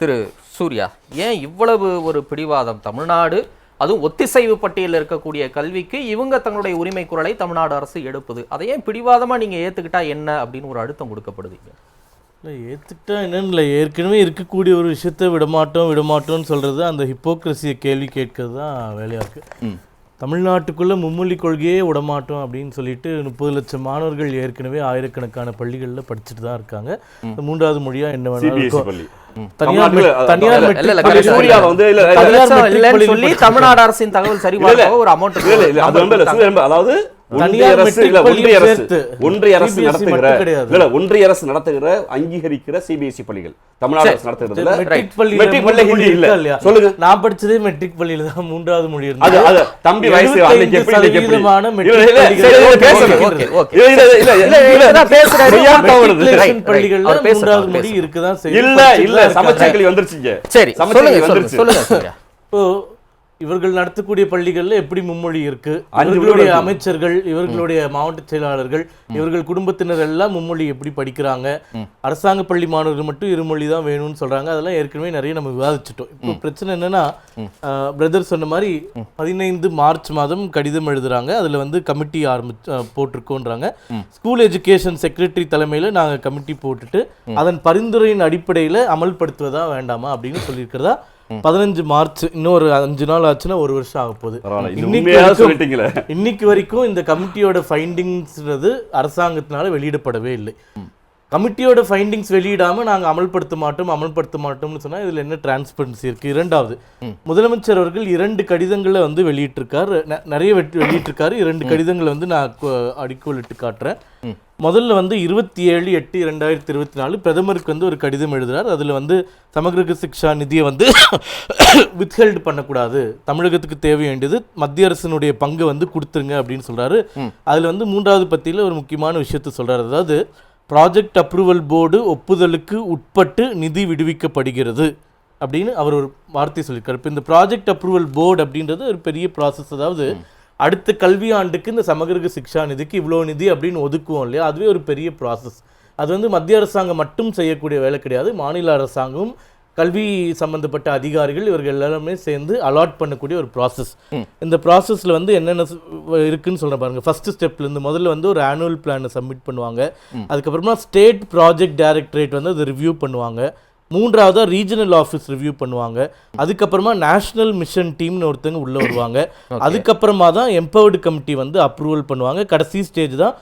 திரு சூர்யா ஏன் இவ்வளவு ஒரு பிடிவாதம்? தமிழ்நாடு அதுவும் ஒத்திசைவு பட்டியலில் இருக்கக்கூடிய கல்விக்கு இவங்க தங்களுடைய உரிமை குரலை தமிழ்நாடு அரசு எடுப்புது. அதை ஏன் பிடிவாதமா நீங்க ஏத்துக்கிட்டா என்ன அப்படின்னு ஒரு அழுத்தம் கொடுக்கப்படுதுங்க. இல்லை ஏற்றுக்கிட்டா என்னன்னு இல்லை. ஏற்கனவே இருக்கக்கூடிய ஒரு விஷயத்த விடமாட்டோம் விடமாட்டோம்னு சொல்கிறது அந்த ஹிப்போக்ரஸியை கேள்வி கேட்கறது தான் வேலையாக இருக்குது ம். தமிழ்நாட்டுக்குள்ளே மும்மொழி கொள்கையே விடமாட்டோம் அப்படின்னு சொல்லிட்டு முப்பது லட்சம் மாணவர்கள் ஏற்கனவே ஆயிரக்கணக்கான பள்ளிகளில் படிச்சுட்டு தான் இருக்காங்க. மூன்றாவது மொழியாக என்ன வேணாலும் தனியார் தனியார் தனியார் தமிழ்நாடு அரசின் தகவல் சரிபார்க்க ஒரு அமௌண்ட் அதாவது ஒன்றிய தனியார் அரசு இல்ல ஒன்றிய அரசு. ஒன்றிய அரசு CBSE நடத்துகிற மட்டும் கிடையாது. இல்ல ஒன்றிய அரசு நடத்துகிற அங்கீகரிக்கிற சிபிஎஸ்இ பள்ளிகள் தமிழ்நாடு அரசு மெட்ரிக் பள்ளி ஹிந்தி இல்ல? சொல்லுங்க நான் படிச்சதே மெட்ரிக் பள்ளியில தான் மூன்றாவது மொழி அது இருந்தது அது தம்பி வயசு அன்னைக்கு எப்படி right. பள்ளிகள்ல மூன்றாவது மொழி. இருக்குதான். இல்ல இல்ல. சமச்சீர் வந்துருச்சுங்க சரி சொல்லுங்க சொல்லுங்க வந்துருச்சு சொல்லுங்க சூர்யா இப்போ இவர்கள் நடத்தக்கூடிய பள்ளிகள்ல எப்படி மும்மொழி இருக்கு? இவர்களுடைய. அமைச்சர்கள் இவர்களுடைய மாவட்ட செயலாளர்கள் இவர்கள் குடும்பத்தினர் எல்லாம் மும்மொழி எப்படி படிக்கிறாங்க? அரசாங்க பள்ளி மாணவர்கள் மட்டும் இருமொழி தான் வேணும்னு சொல்றாங்க. அதெல்லாம் ஏற்கனவே நிறைய நம்ம விவாதிச்சிட்டோம். இப்போ பிரச்சனை என்னன்னா பிரதர் சொன்ன மாதிரி பதினைந்து மார்ச் மாதம் கடிதம் எழுதுறாங்க. அதுல வந்து கமிட்டி ஆரம்பிச்சு அஹ், போட்டிருக்கோன்றாங்க. ஸ்கூல் எஜுகேஷன் செக்ரட்டரி தலைமையில நாங்க கமிட்டி போட்டுட்டு அதன் பரிந்துரையின் அடிப்படையில அமல்படுத்துவதா வேண்டாமா அப்படின்னு சொல்லியிருக்கிறதா? பதினஞ்சு மார்ச் இன்னும் ஒரு அஞ்சு நாள் ஆச்சுன்னா ஒரு வருஷம் ஆக போகுது. இன்னைக்கு வரைக்கும் இந்த கமிட்டியோட ஃபைண்டிங்ஸ்ன்றது அரசாங்கத்தினால வெளியிடப்படவே இல்லை. கமிட்டியோட ஃபைண்டிங்ஸ் வெளியிடாம நாங்க அமல்படுத்த மாட்டோம் அமல்படுத்த மாட்டோம்னு சொன்னா இதுல என்ன டிரான்ஸ்பரன்சி இருக்கு? இரண்டாவது முதலமைச்சர் அவர்கள் இரண்டு கடிதங்களை வந்து வெளியிட்டிருக்காரு. நிறைய வெட்டி வெளியிட்டிருக்காரு. இரண்டு கடிதங்களை வந்து நான் அடிக்கோலிட்டு காட்டுறேன். முதல்ல வந்து இருபத்தி ஏழு எட்டு ரெண்டாயிரத்தி இருபத்தி நாலு பிரதமருக்கு வந்து ஒரு கடிதம் எழுதுறார். அதுல வந்து சமகிரக சிக்ஷா நிதியை வந்து வித்ஹெல்டு பண்ணக்கூடாது. தமிழகத்துக்கு தேவை வேண்டியது மத்திய அரசினுடைய பங்கு வந்து கொடுத்துருங்க அப்படின்னு சொல்றாரு. அதுல வந்து மூன்றாவது பத்தியில ஒரு முக்கியமான விஷயத்த சொல்றாரு. அதாவது ப்ராஜெக்ட் அப்ரூவல் போர்டு ஒப்புதலுக்கு உட்பட்டு நிதி விடுவிக்கப்படுகிறது. அப்படின்னு அவர் ஒரு வார்த்தை சொல்லியிருக்காரு. இப்போ இந்த ப்ராஜெக்ட் அப்ரூவல் போர்டு அப்படின்றது ஒரு பெரிய ப்ராசஸ் அதாவது அடுத்த கல்வி ஆண்டுக்கு இந்த சமகிரக சிக்ஷா நிதிக்கு இவ்வளோ நிதி அப்படின்னு ஒதுக்குவோம் இல்லையா? அதுவே ஒரு பெரிய ப்ராசஸ் அது வந்து மத்திய அரசாங்கம் மட்டும் செய்யக்கூடிய வேலை கிடையாது. மாநில அரசாங்கமும் கல்வி சம்பந்தப்பட்ட அதிகாரிகள் இவர்கள் எல்லாருமே சேர்ந்து அலாட் பண்ணக்கூடிய ஒரு ப்ராசஸ் இந்த ப்ராசஸில் வந்து என்னென்ன இருக்குன்னு சொல்றேன் பாருங்க. ஃபர்ஸ்ட் ஸ்டெப்ல இருந்து முதல்ல வந்து ஒரு ஆனுவல் பிளானை சப்மிட் பண்ணுவாங்க. அதுக்கப்புறமா ஸ்டேட் ப்ராஜெக்ட் டைரக்டரேட் வந்து அதை ரிவ்யூ பண்ணுவாங்க. மூன்றாவதா ரீஜனல் ஆஃபீஸ் ரிவ்யூ பண்ணுவாங்க. அதுக்கப்புறமா நேஷனல் மிஷன் டீம்னு ஒருத்தங்க உள்ள வருவாங்க. அதுக்கப்புறமா தான் எம்பவர்டு கமிட்டி வந்து அப்ரூவல் பண்ணுவாங்க. கடைசி ஸ்டேஜ் தான்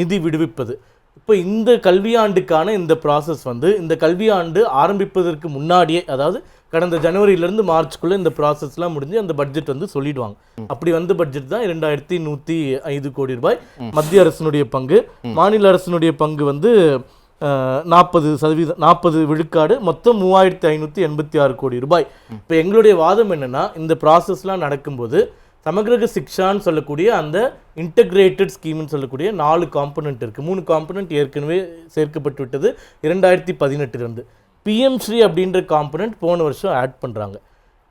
நிதி விடுவிப்பது. இப்போ இந்த கல்வியாண்டுக்கான இந்த ப்ராசஸ் வந்து இந்த கல்வியாண்டு ஆரம்பிப்பதற்கு முன்னாடியே அதாவது கடந்த ஜனவரியிலேருந்து மார்ச்க்குள்ளே இந்த ப்ராசஸ்லாம் முடிஞ்சு அந்த பட்ஜெட் வந்து சொல்லிடுவாங்க. அப்படி வந்த பட்ஜெட் தான் இரண்டாயிரத்தி நூற்றி ஐந்து கோடி ரூபாய் மத்திய அரசினுடைய பங்கு. மாநில அரசினுடைய பங்கு வந்து நாற்பது சதவீதம் நாற்பது விழுக்காடு மொத்தம் மூவாயிரத்தி ஐநூற்றி எண்பத்தி ஆறு கோடி ரூபாய். இப்போ எங்களுடைய வாதம் என்னன்னா இந்த ப்ராசஸ்லாம் நடக்கும்போது சமகிரக சிக்ஷான்னு சொல்லக்கூடிய அந்த இன்டகிரேட்டட் ஸ்கீம்னு சொல்லக்கூடிய நாலு காம்பனண்ட் இருக்கு. மூணு காம்பனண்ட் ஏற்கனவே சேர்க்கப்பட்டு விட்டது. இரண்டாயிரத்தி பதினெட்டுலேருந்து பிஎம் ஸ்ரீ அப்படின்ற காம்பனண்ட் போன வருஷம் ஆட் பண்றாங்க.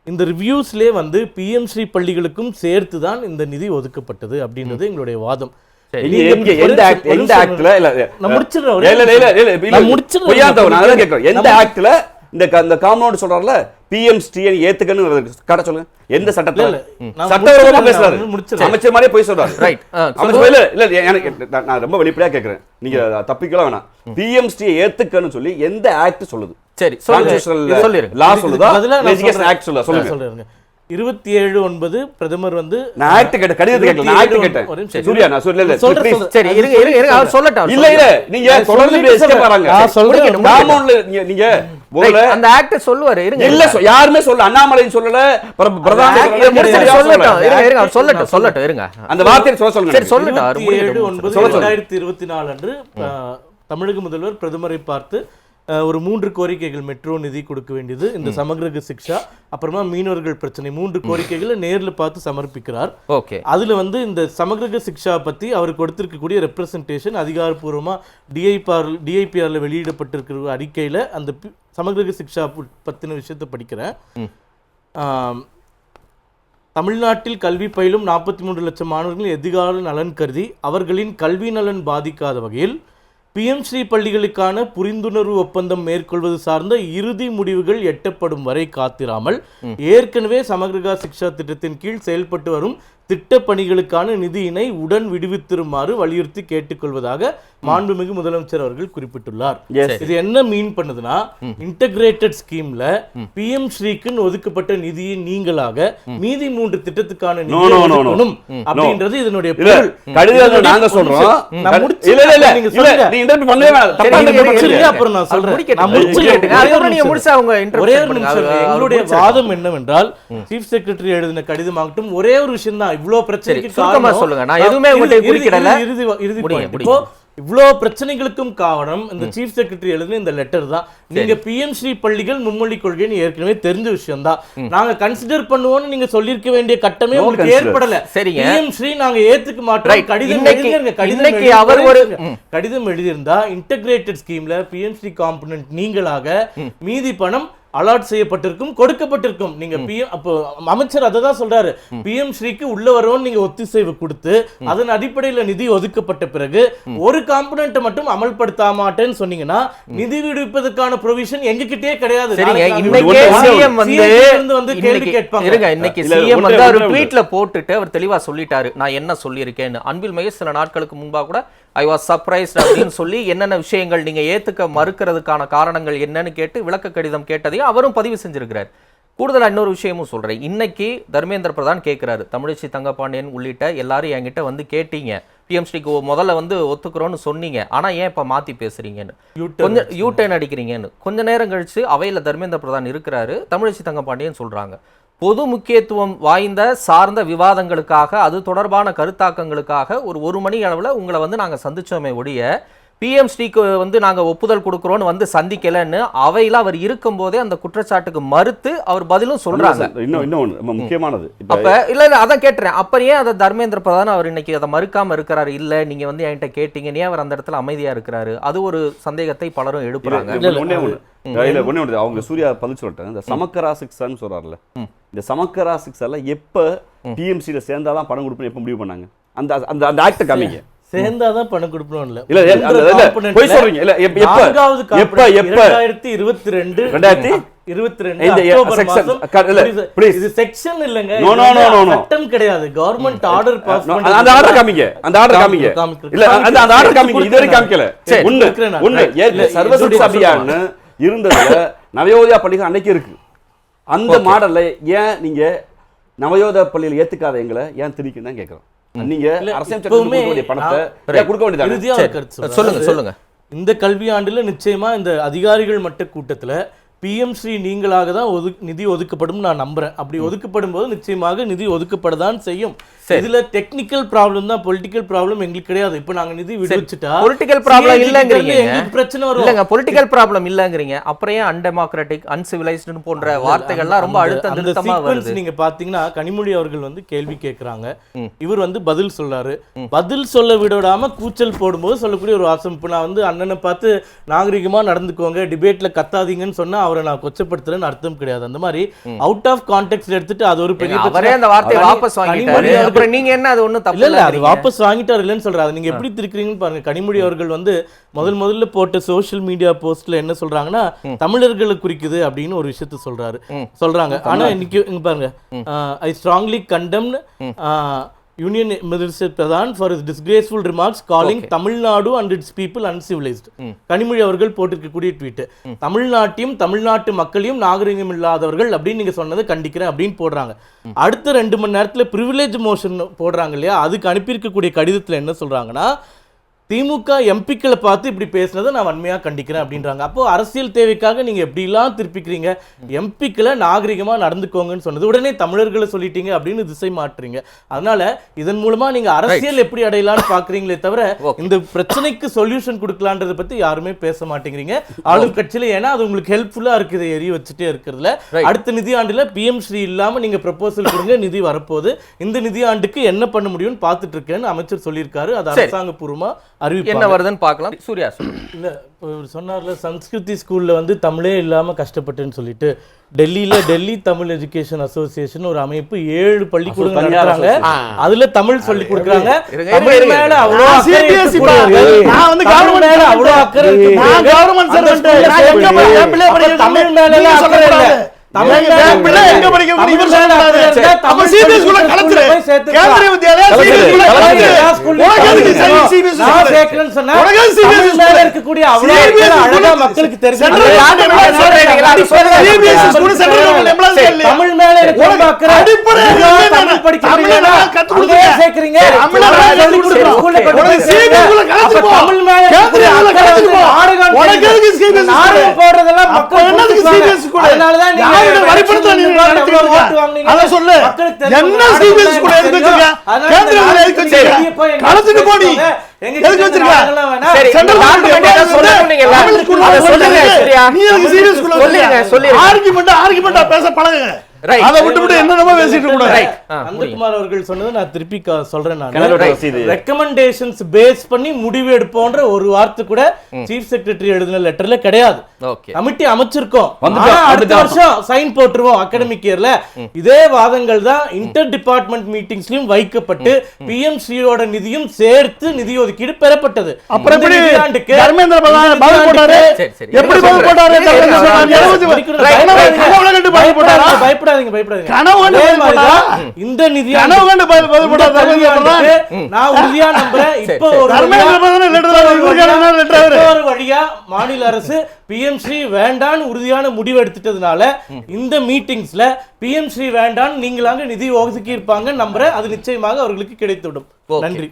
இந்த ரிவ்யூஸ்லேயே வந்து பிஎம் ஸ்ரீ பள்ளிகளுக்கும் சேர்த்து தான் இந்த நிதி ஒதுக்கப்பட்டது அப்படின்றது எங்களுடைய வாதம். முடிச்சிடுறேன், இந்த காம்பவுண்ட் சொல்றாருல? பிஎம்ஸ்டியை ஏத்துக்கன்னு காட்ட சொல்லுங்க. எந்த சட்டத்துல? முடிச்சிடுறேன், பேசுறாரு. அமைச்சர் மாதிரியே போய் சொல்றாரு. அமைச்சர் இல்ல இல்ல எனக்கு நான் ரொம்ப வெளிப்படையா கேக்குறேன். நீங்க தப்பிக்கலாம் வேணாம். பிஎம்ஸ்டியை ஏத்துக்கன்னு சொல்லி எந்த ஆக்ட் சொல்லுது? சரி இதுக்கு சொல்லுதா எஜுகேஷன். ஆக்ட் சொல்லுதா? சொல்லுங்க. இருபத்தி ஏழு ஒன்பது பிரதமர் வந்து நான் ஆக்ட் கேட்டேன் கடிதத்தை கேட்கல நான் ஆக்ட் 27 கேட்டேன் ஒரு நிமிஷம். சூர்யா நான் please. சொல்றேன். சரி இருங்க இருங்க அவர் சொல்லட்டும் இல்ல இல்ல. நீங்க தொடர்ந்து பேசிட்டே. வராங்க நான் சொல்றேன். காம்பவுண்ட்ல நீங்க நீங்க அந்த ஆக்ட் சொல்லுவாரு இருங்க இல்ல யாருமே சொல்ல அண்ணாமலையும் சொல்லல பிர- பிரதமர் சொல்லட்டும். இருங்க இருங்க அவர் சொல்லட்டும் சொல்லட்டும் இருங்க அந்த வார்த்தையை சொல்ல சொல்லுங்க சரி சொல்லட்டும் அவர் இருபத்தி ஏழு முடிக்கட்டும். ஒன்பது சொல்ல சொல்லுங்க. இரண்டாயிரத்தி இருபத்தி நாலு அன்று அஹ், தமிழக முதல்வர் பிரதமரை பார்த்து ஒரு மூன்று கோரிக்கைகள் மெட்ரோ நிதி கொடுக்க வேண்டியது இந்த சமகிரக சிக்ஷா அப்புறமா மீனவர்கள் பிரச்சனை மூன்று கோரிக்கைகளை நேர்ல பார்த்து சமர்ப்பிக்கிறார். ஓகே. அதுல வந்து இந்த சமகிரக சிக்ஷா பத்தி அவர் கொடுத்திருக்கக்கூடிய ரெப்ரசன்டேஷன் அதிகாரப்பூர்வமா டிஐபிஆர் டிஐபிஆர்ல வெளியிடப்பட்டிருக்கிற அறிக்கையில அந்த சமகிரக சிக்ஷா பு- பத்தின விஷயத்தை படிக்கிறேன். தமிழ்நாட்டில் கல்வி பயிலும் நாற்பத்தி மூன்று லட்சம் மாணவர்கள் எதிர்கால நலன் கருதி அவர்களின் கல்வி நலன் பாதிக்காத வகையில் பிஎம் ஸ்ரீ பள்ளிகளுக்கான புரிந்துணர்வு ஒப்பந்தம் மேற்கொள்வது சார்ந்த இறுதி முடிவுகள் எட்டப்படும் வரை காத்திராமல் ஏற்கனவே சமகிருகா சிக்ஷா திட்டத்தின் கீழ் செயல்பட்டு வரும் திட்டப் பணிகளுக்கான நிதியினை உடன் விடுவித்திருமாறு வலியுறுத்தி கேட்டுக்கொள்வதாக மாண்புமிகு முதலமைச்சர் அவர்கள் குறிப்பிட்டுள்ளார். இது என்ன மீன் பண்ணுதுன்னா இன்டகிரேட்டட் ஸ்கீம்ல பிஎம் ஸ்ரீக்குன்னு ஒதுக்கப்பட்ட நிதியை நீங்களாக மீதி மூன்று திட்டத்துக்கான அப்படின்றது இதனுடைய பொருள். நாங்க சொல்றோம். அப்புறம் நான் சொல்றேன். ஒரே ஒரு நிமிஷம். எங்களுடைய. வாதம் என்னவென்றால் சீஃப் செக்ரட்டரி எழுதின கடிதமாகட்டும் ஒரே ஒரு விஷயம் தான் சுருக்கமா காரணம் சொல்லுங்க. நான் எதுவுமே இறுதி- குறிக்கிடல. இறுதி இறுதி. இப்போ இவ்வளோ பிரச்சனைகளுக்கும் காரணம் இந்த சீஃப் செக்ரட்டரி எழுதின இந்த லெட்டர் தான் நீங்க பிஎம் ஸ்ரீ பள்ளிகள் மும்மொழி கொள்கைன்னு ஏற்கனவே தெரிஞ்ச விஷயம் தான் நாங்க கன்சிடர் பண்ணுவோம்னு நீங்க சொல்லியிருக்க வேண்டிய கட்டமே உங்களுக்கு. ஏற்படல சரிங்க. பிஎம் ஸ்ரீ நாங்க ஏத்துக்க மாட்டோம். கடிதம் எழுதிருங்க கடிதம் அவர் ஒரு-. கடிதம் எழுதியிருந்தா இன்டகிரேட்டட் ஸ்கீம்ல பிஎம்சி காம்பனன்ட் நீங்களாக மீதி பணம் அலாட் செய்யப்பட்டிருக்கும் கொடுக்கப்பட்டிருக்கும். நீங்க பிஎம் அப்போ அமைச்சர் அதை தான் சொல்றாரு பிஎம் ஸ்ரீக்கு உள்ள வரவும் நீங்க ஒத்திசைவு கொடுத்து அதன் அடிப்படையில நிதி ஒதுக்கப்பட்ட பிறகு ஒரு காம்பனன்ட் மட்டும் அமல்படுத்த மாட்டேன்னு சொன்னீங்கன்னா நிதி விடுவிப்பதற்கான ப்ரொவிஷன் எங்ககிட்டயே கிடையாது. வந்து கேள்வி கேட்பாங்க. இருங்க இன்னைக்கு சிஎம் வந்து அவர் ட்வீட்ல போட்டுட்டு அவர் தெளிவா சொல்லிட்டாரு. நான் என்ன சொல்லியிருக்கேன்னு. அன்பில் மகேஷ் சில நாட்களுக்கு முன்பா கூட ஐ வாஸ் சர்ப்ரைஸ்ட் அப்படின்னு சொல்லி என்னென்ன விஷயங்கள் நீங்க ஏத்துக்க மறுக்கிறதுக்கான காரணங்கள் என்னன்னு கேட்டு விளக்க கடிதம் கேட்டதையும் அவரும் பதிவு செஞ்சிருக்கிறார். கூடுதலா இன்னொரு விஷயமும் சொல்றேன். இன்னைக்கு தர்மேந்திர பிரதான் கேட்கிறாரு தமிழிசை தங்கபாண்டியன் உள்ளிட்ட எல்லாரும் என்கிட்ட வந்து கேட்டீங்க. பிஎம்ஸ்டிக்கு முதல்ல வந்து ஒத்துக்கிறோன்னு சொன்னீங்க. ஆனா ஏன் இப்ப மாத்தி பேசுறீங்கன்னு? U-turn கொஞ்சம் யூ டர்ன் அடிக்கிறீங்கன்னு. கொஞ்ச நேரம் கழிச்சு அவையில தர்மேந்திர பிரதான் இருக்கிறாரு. தமிழிசை தங்கபாண்டியன் சொல்றாங்க. பொது முக்கியத்துவம் வாய்ந்த சார்ந்த விவாதங்களுக்காக அது தொடர்பான கருத்தாக்கங்களுக்காக ஒரு ஒரு மணி அளவில் உங்களை வந்து நாங்கள் சந்திச்சோமே ஒழிய பிஎம்ஸ்டிக்கு வந்து நாங்க ஒப்புதல் கொடுக்குறோம்னு வந்து சந்திக்கலன்னு அவையில அவர் இருக்கும்போதே அந்த குற்றச்சாட்டுக்கு மறுத்து அவர் பதிலும் சொல்றாங்க. இன்னும் இன்னும் முக்கியமானது. அப்ப இல்ல இல்ல அதான் கேட்டுறேன். அப்ப ஏன் அதை தர்மேந்திர பிரதான் அவர் இன்னைக்கு அதை மறுக்காம இருக்கிறாரு? இல்ல நீங்க வந்து என்கிட்ட கேட்டீங்க. ஏன் அவர் அந்த இடத்துல அமைதியா இருக்கிறாரு? அது ஒரு சந்தேகத்தை பலரும் எழுப்புறாங்க. ஒண்ணே ஒண்ணு. இல்ல, ஒண்ணே ஒண்ணு. அவங்க சூர்யா பதில் சொல்லிட்டாங்க இந்த சமக்கரா சிக்ஸான்னு சொல்றாருல இந்த சமக்கரா சிக்ஸ் எல்லாம் எப்ப டிஎம்சியில சேர்ந்தாதான் பணம் கொடுப்பேன்னு எப்ப முடிவு பண்ணாங்க? அந்த அந்த அந்த ஆக்ட காமிங்க. சேர்ந்தாதான் பணம் கொடுக்கணும் இல்ல இல்ல, பொய் சொல்றீங்க. இல்ல, எப்ப- எப்ப? எப்ப, component எப்ப? 2022 ரெண்டாயிரத்தி? 22 இந்த அக்டோபர் section, மாசம் க- இல்ல, இது- please. இது செக்ஷன் இல்லங்க. சட்டம் கிடையாது கவர்மெண்ட் ஆர்டர் பாஸ் அந்த ஆர்டர் காமிங்க அந்த ஆர்டர் காமிங்க. இல்ல அந்த அந்த ஆர்டர் காமிங்க இதுவரை காமிக்கல ஒண்ணு. ஒண்ணு இதோட அபியான் இருந்ததுல நவயோதயா பள்ளிகள் அன்னைக்கு இருக்கு அந்த மாடல்ல ஏன் நீங்க நவயோதயா பள்ளியில் ஏத்துக்காத எங்களை ஏன் திணிக்குன்னு தான் நீங்க அரசியல் சட்டத்துக்கு பணத்தை கொடுக்க வேண்டியது. சொல்லுங்க சொல்லுங்க. இந்த கல்வியாண்டுல நிச்சயமா இந்த அதிகாரிகள் மட்ட கூட்டத்துல பிஎம் ஸ்ரீ நீங்களாக தான் ஒது நிதி ஒதுக்கப்படும் நான் நம்புறேன். அப்படி ஒதுக்கப்படும் போது நிச்சயமாக நிதி ஒதுக்கப்படதான் செய்யும். இதுல டெக்னிக்கல் ப்ராப்ளம் தான் பொலிட்டிக்கல் ப்ராப்ளம் எங்களுக்கு கிடையாது. இப்போ நாங்க நிதி விடுவிச்சுட்டா பொலிட்டிக்கல் ப்ராப்ளம் இல்லங்கிறீங்க. எங்களுக்கு பிரச்சனை வரும். இல்லங்க பொலிட்டிக்கல் ப்ராப்ளம் இல்லங்கிறீங்க. அப்புறம் ஏன் அன்டெமோக்ராட்டிக் அன்சிவிலைஸ்டு போன்ற வார்த்தைகள்லாம் ரொம்ப அந்த- அழுத்த அந்த நிறுத்தமா sequence வருது. நீங்க பாத்தீங்கன்னா கனிமொழி அவர்கள் வந்து கேள்வி கேக்குறாங்க. இவர் வந்து பதில் சொல்றாரு. பதில் சொல்ல விடாம கூச்சல் போடும்போது சொல்லக்கூடிய ஒரு வாசம் இப்போ நான் வந்து அண்ணனை பார்த்து நாகரிகமா நடந்துக்கோங்க டிபேட்ல கத்தாதீங்கன்னு சொன்னா அவரை நான் கொச்சப்படுத்துறேன்னு அர்த்தம் கிடையாது. அந்த மாதிரி அவுட் ஆஃப் கான்டெக்ட் எடுத்துட்டு அது ஒரு பெரிய அவரே. அந்த வார்த்தையை வாபஸ் வாங்கிட்டாரு. அப்புறம் நீங்க என்ன அது ஒண்ணும் தப்பு இல்ல அது? வாபஸ் வாங்கிட்டாரு இல்லைன்னு சொல்றாரு. நீங்க எப்படி திருக்கிறீங்கன்னு பாருங்க. கனிமொழி அவர்கள் வந்து முதல் முதல்ல போட்ட சோஷியல் மீடியா போஸ்ட்ல என்ன சொல்றாங்கன்னா தமிழர்களை குறிக்குது அப்படின்னு ஒரு விஷயத்த சொல்றாரு. சொல்றாங்க. ஆனா இன்னைக்கு பாருங்க. I strongly condemn union minister Pradhan for is disgraceful remarks calling Tamil Nadu and it's people uncivilised Kanimozhi அவர்கள் போட்டிருக்கக்கூடிய ட்வீட் தமிழ்நாட்டையும் தமிழ்நாட்டு மக்களையும் நாகரிகம் இல்லாதவர்கள் அப்படின்னு நீங்க சொன்னதை கண்டிக்கிறேன் அப்படின்னு போடுறாங்க. அடுத்த ரெண்டு மணி நேரத்துல ப்ரிவிலேஜ் மோஷன் போடுறாங்க இல்லையா? அதுக்கு அனுப்பியிருக்கக்கூடிய கடிதத்துல என்ன சொல்றாங்கன்னா திமுக எம்பிக்களை பார்த்து இப்படி பேசுனதை நான் வன்மையாக கண்டிக்கிறேன் அப்படின்றாங்க. அப்போ அரசியல் தேவைக்காக நீங்க எப்படிலாம் திருப்பிக்கிறீங்க? எம்பிக்களை நாகரிகமா நடந்துக்கோங்கன்னு சொன்னது உடனே தமிழர்களை சொல்லிட்டீங்க அப்படின்னு திசை மாற்றுறீங்க. அதனால இதன் மூலமா நீங்க அரசியல் எப்படி அடையலாம்னு பாக்குறீங்களே தவிர இந்த பிரச்சனைக்கு சொல்யூஷன் கொடுக்கலான்றத பத்தி யாருமே பேச மாட்டேங்கிறீங்க. ஆளும் கட்சியில ஏன்னா அது உங்களுக்கு ஹெல்ப்ஃபுல்லா இருக்குது எரிய வச்சுட்டே இருக்கிறதுல. அடுத்த நிதியாண்டுல பிஎம் ஸ்ரீ இல்லாம நீங்க ப்ரப்போசல் கொடுங்க நிதி வரப்போகுது. இந்த நிதியாண்டுக்கு என்ன பண்ண முடியும்னு பார்த்துட்டு இருக்கேன்னு அமைச்சர் சொல்லியிருக்காரு. அது சரி. அறிவிப்பாங்க. என்ன வருதுன்னு பார்க்கலாம். சூர்யா இல்ல இவர் சொன்னார்ல சன்ஸ்கிருதி ஸ்கூல்ல வந்து தமிழே இல்லாம கஷ்டப்பட்டேன்னு சொல்லிட்டு டெல்லியில டெல்லி தமிழ் எஜுகேஷன் அசோசியேஷன் ஒரு அமைப்பு ஏழு பள்ளிக்கூடங்கள் தனியார் நடத்துறாங்க. அதுல தமிழ் சொல்லி கொடுக்குறாங்க. தமிழ் மேல. அவ்வளோ நான் வந்து government மேல. அவ்வளோ அக்கறை நான் படிக்க தமிழ் மேல அக்கறை இல்ல. மக்களுக்கு தெரிஞ்சு? தமிழ் மேல. அடிப்படை சொல்லி சொல்லு. எனக்கு கலந்துட்டு போடி. எதுக்கு வச்சிருக்க? சரி, சென்ட்ரல் கவர்மெண்ட். தமிழ் ஸ்கூல்ல அதை சொல்லுங்க. சரியா? நீ எதுக்கு சீரியஸ் சொல்லுங்க, சொல்லுங்க. ஆர்குமெண்ட் ஆர்குமெண்டா பேச பழகுங்க. அதை விட்டு விட்டு என்னென்னமோ பேசிட்டு முடியுங்க. நந்தகுமார் அவர்கள் சொன்னது நான் திருப்பி சொல்றேன் நான். ரெக்கமெண்டேஷன்ஸ் பேஸ் பண்ணி முடிவு எடுப்போன்ற ஒரு வார்த்தை கூட சீஃப் செக்ரட்டரி எழுதின லெட்டர்ல கிடையாது. கமிட்டி அமைச்சிருக்கோம். அடுத்த. வருஷம் சைன் போட்டுருவோம் அகாடமிக் இயர்ல இதே வாதங்கள் தான் இன்டர் டிபார்ட்மெண்ட் மீட்டிங்ஸ்லயும் வைக்கப்பட்டு பிஎம் ஸ்ரீயோட நிதியும் சேர்த்து நிதி ஒதுக்கீடு பெறப்பட்டது. அப்புறம்? பயப்படாதீங்க பயப்படாதீங்க இந்த நிதி கனவு கண்டு. நான் உறுதியா நம்புறேன். இப்போ ஒரு வழியா- மாநில அரசு பிஎம் ஸ்ரீ வேண்டான்னு உறுதியான முடிவு எடுத்துட்டதுனால இந்த மீட்டிங்ஸ்ல பிஎம் ஸ்ரீ வேண்டான்னு நீங்களாங்க நிதி ஒதுக்கி இருப்பாங்க நம்புறேன். அது நிச்சயமாக அவர்களுக்கு கிடைத்துவிடும். நன்றி.